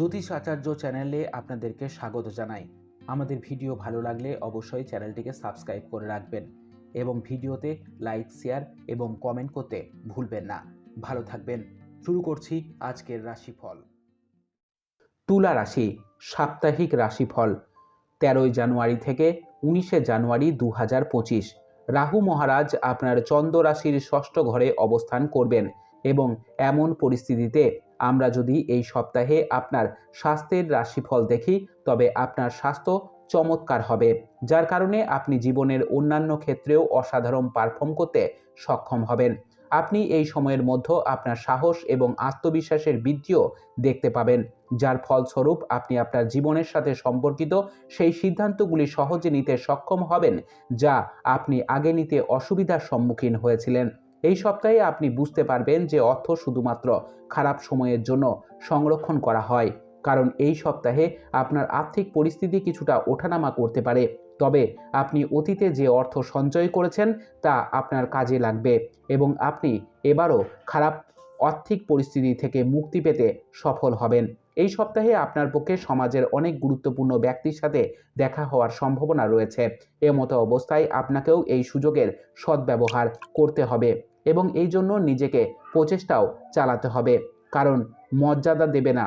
জ্যোতিষ আচার্য চ্যানেলে আপনাদেরকে স্বাগত জানাই। আমাদের ভিডিও ভালো লাগলে অবশ্যই চ্যানেলটিকে সাবস্ক্রাইব করে রাখবেন এবং ভিডিওতে লাইক, শেয়ার এবং কমেন্ট করতে ভুলবেন না। ভালো থাকবেন। শুরু করছি আজকের রাশিফল। তুলা রাশি, সাপ্তাহিক রাশিফল। তেরোই জানুয়ারি থেকে উনিশে জানুয়ারি দু হাজার পঁচিশ। রাহু মহারাজ আপনার চন্দ্র রাশির ষষ্ঠ ঘরে অবস্থান করবেন এবং এমন পরিস্থিতিতে আমরা যদি এই সপ্তাহে আপনার স্বাস্থ্যের রাশিফল দেখি, তবে আপনার স্বাস্থ্য চমৎকার হবে, যার কারণে আপনি জীবনের অন্যান্য ক্ষেত্রেও অসাধারণ পারফর্ম করতে সক্ষম হবেন। আপনি এই সময়ের মধ্যে আপনার সাহস এবং আত্মবিশ্বাসের বৃদ্ধিও দেখতে পাবেন, যার ফলস্বরূপ আপনি আপনার জীবনের সাথে সম্পর্কিত সেই সিদ্ধান্তগুলি সহজে নিতে সক্ষম হবেন, যা আপনি আগে নিতে অসুবিধার সম্মুখীন হয়েছিলেন। এই সপ্তাহে আপনি বুঝতে পারবেন যে অর্থ শুধুমাত্র খারাপ সময়ের জন্য সংরক্ষণ করা হয়। কারণ এই সপ্তাহে আপনার আর্থিক পরিস্থিতি কিছুটা ওঠানামা করতে পারে। তবে আপনি অতীতে যে অর্থ সঞ্চয় করেছেন তা আপনার কাজে লাগবে এবং আপনি এবারও খারাপ আর্থিক পরিস্থিতি থেকে মুক্তি পেতে সফল হবেন। এই সপ্তাহে আপনার পক্ষে সমাজের অনেক গুরুত্বপূর্ণ ব্যক্তির সাথে দেখা হওয়ার সম্ভাবনা রয়েছে। এমতো অবস্থায় আপনাকেও এই সুযোগের সদ্ব্যবহার করতে হবে এবং এই জন্য নিজেকে প্রচেষ্টাও চালাতে হবে। কারণ মর্যাদা দেবে না।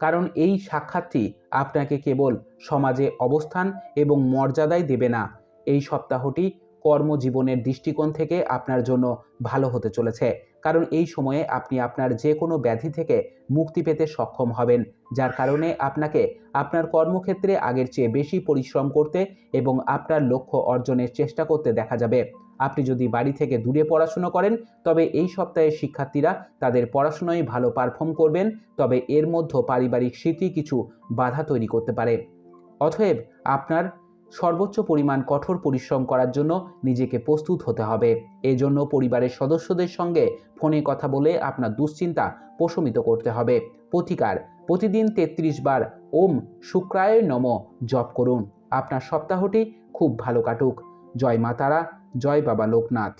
কারণ এই সাক্ষাৎটি আপনাকে কেবল সমাজে অবস্থান এবং মর্যাদাই দেবে না। এই সপ্তাহটি কর্মজীবনের দৃষ্টিকোণ থেকে আপনার জন্য ভালো হতে চলেছে। কারণ এই সময়ে আপনি আপনার যে কোনো ব্যাধি থেকে মুক্তি পেতে সক্ষম হবেন, যার কারণে আপনাকে আপনার কর্মক্ষেত্রে আগের চেয়ে বেশি পরিশ্রম করতে এবং আপনার লক্ষ্য অর্জনের চেষ্টা করতে দেখা যাবে। আপনি যদি বাড়ি থেকে দূরে পড়াশুনো করেন, তবে এই সপ্তাহে শিক্ষার্থীরা তাদের পড়াশোনায় ভালো পারফর্ম করবেন, তবে এর মধ্যে পারিবারিক স্মৃতি কিছু বাধা তৈরি করতে পারে। অতএব আপনার সর্বোচ্চ পরিমাণ কঠোর পরিশ্রম করার জন্য নিজেকে প্রস্তুত হতে হবে। এজন্য পরিবারের সদস্যদের সঙ্গে ফোনে কথা বলে আপনার দুশ্চিন্তা প্রশমিত করতে হবে। প্রতিকার, প্রতিদিন তেত্রিশ বার ওম শুক্রায় নম জপ করুন। আপনার সপ্তাহটি খুব ভালো কাটুক। জয় মাতারা জয় বাবা লোকনাথ।